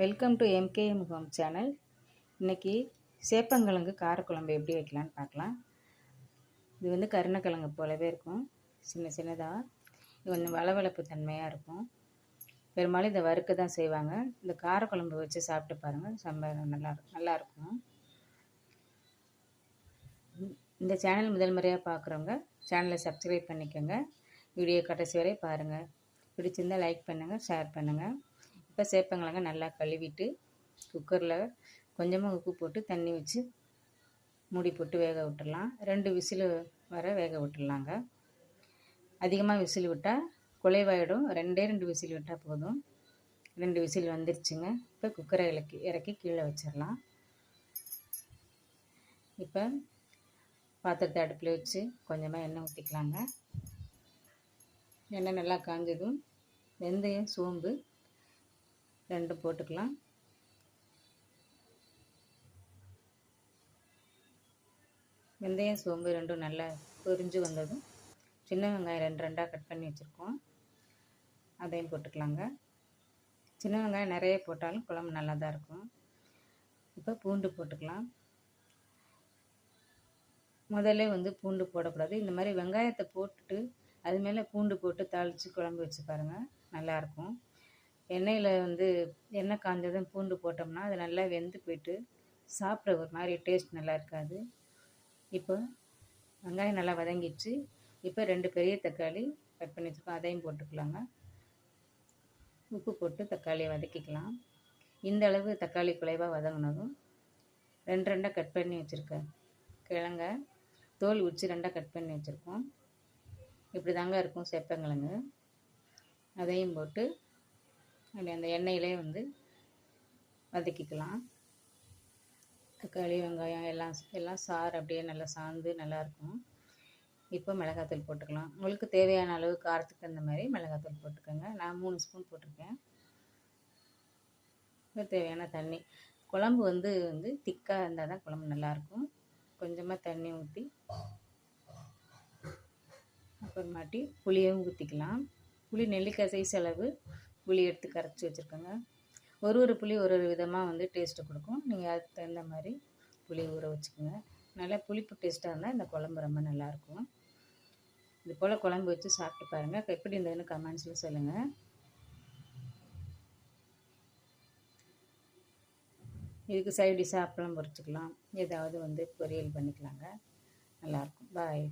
Welcome to MKM home channel இன்றைக்கி சேப்பங்கிழங்கு காரக்குழம்பு எப்படி வைக்கலான்னு பார்க்கலாம். இது வந்து கருணக்கிழங்கு போலவே இருக்கும். சின்ன சின்னதாக இது கொஞ்சம் வளவளப்பு தன்மையாக இருக்கும். பெரும்பாலும் இதை வறுக்க தான் செய்வாங்க. இந்த காரக்குழம்பு வச்சு சாப்பிட்டு பாருங்கள் சம்ப நல்லா நல்லாயிருக்கும் இந்த சேனல் முதல் முறையாக பார்க்குறவங்க சேனலை சப்ஸ்கிரைப் பண்ணிக்கோங்க. வீடியோ கடைசி வரை பாருங்கள் பிடிச்சிருந்தால் லைக் பண்ணுங்கள் ஷேர் பண்ணுங்கள் இப்போ சேப்பங்கிழங்க நல்லா கழுவிட்டு குக்கரில் கொஞ்சமாக உப்பு போட்டு தண்ணி வச்சு மூடி போட்டு வேக விட்டுடலாம். ரெண்டு விசில் வர வேக விட்டுடலாங்க. அதிகமாக விசில் விட்டால் குலைவாயிடும். ரெண்டே ரெண்டு விசில் விட்டால் போதும். ரெண்டு விசில் வந்துருச்சுங்க. இப்போ குக்கரை இறக்கி இறக்கி கீழே வச்சிடலாம். இப்போ பாத்திரத்தை அடுப்பில் வச்சு கொஞ்சமாக எண்ணெய் ஊற்றிக்கலாங்க எண்ணெய் நல்லா காஞ்சதும் வெந்தயம் சோம்பு ரெண்டும் போட்டுக்கலாம். வெந்தயம் சோம்பு ரெண்டும் நல்லா பொரிஞ்சு வந்ததும் சின்ன வெங்காயம் ரெண்டு ரெண்டாக கட் பண்ணி வச்சுருக்கோம். அதையும் போட்டுக்கலாங்க. சின்ன வெங்காயம் நிறைய போட்டாலும் குழம்பு நல்லா தான் இருக்கும். இப்போ பூண்டு போட்டுக்கலாம். முதல்ல வந்து பூண்டு போடக்கூடாது. இந்த மாதிரி வெங்காயத்தை போட்டுட்டு அது மேலே பூண்டு போட்டு தாளித்து குழம்பு வச்சு பாருங்கள் நல்லாயிருக்கும் எண்ணெயில் வந்து எண்ணெய் காஞ்சதும் பூண்டு போட்டோம்னா அது நல்லா வெந்து போயிட்டு சாப்பிட்ற ஒரு மாதிரி டேஸ்ட் நல்லா இருக்காது. இப்போ வெங்காயம் நல்லா வதங்கிடுச்சு. இப்போ ரெண்டு பெரிய தக்காளி கட் பண்ணி வச்சுருக்கோம். அதையும் போட்டுக்கலாங்க. உப்பு போட்டு தக்காளியை வதக்கிக்கலாம். இந்த அளவு தக்காளி குலைவாக வதங்கினதும் ரெண்டு ரெண்டாக கட் பண்ணி வச்சுருக்கேன். கிழங்க தோல் உச்சி ரெண்டாக கட் பண்ணி வச்சுருக்கோம். இப்படி தாங்க இருக்கும் செப்பங்கிழங்கு. அதையும் போட்டு அப்படி அந்த எண்ணெயிலே வந்து வதக்கிக்கலாம். தக்காளி வெங்காயம் எல்லாம் எல்லாம் சாறு அப்படியே நல்லா சாந்து நல்லாயிருக்கும் இப்போ மிளகாத்தூள் போட்டுக்கலாம். உங்களுக்கு தேவையான அளவு காரத்துக்கு அந்த மாதிரி மிளகாத்தூள் போட்டுக்கோங்க. நான் மூணு ஸ்பூன் போட்டிருக்கேன். இப்போ தேவையான தண்ணி. குழம்பு வந்து வந்து திக்காக இருந்தால் தான் குழம்பு நல்லாயிருக்கும் கொஞ்சமாக தண்ணி ஊற்றி அப்புறமாட்டி புளியும் ஊற்றிக்கலாம் புளி நெல்லிக்காய் சைஸ் அளவு புளி எடுத்து கரைச்சி வச்சுருக்கோங்க. ஒரு ஒரு புளி ஒரு ஒரு விதமாக வந்து டேஸ்ட்டு கொடுக்கும். நீங்கள் அதுக்கு தகுந்த மாதிரி புளி ஊற வச்சுக்கோங்க. நல்லா புளிப்பு டேஸ்ட்டாக இருந்தால் இந்த குழம்பு ரொம்ப நல்லாயிருக்கும் இது போல் குழம்பு வச்சு சாப்பிட்டு பாருங்கள் எப்படி இருந்ததுன்னு கமெண்ட்ஸில் சொல்லுங்கள் இதுக்கு சைடிஷாக அப்பளம் பொரிச்சிக்கலாம். ஏதாவது வந்து பொரியல் பண்ணிக்கலாங்க. நல்லாயிருக்கும் பாய்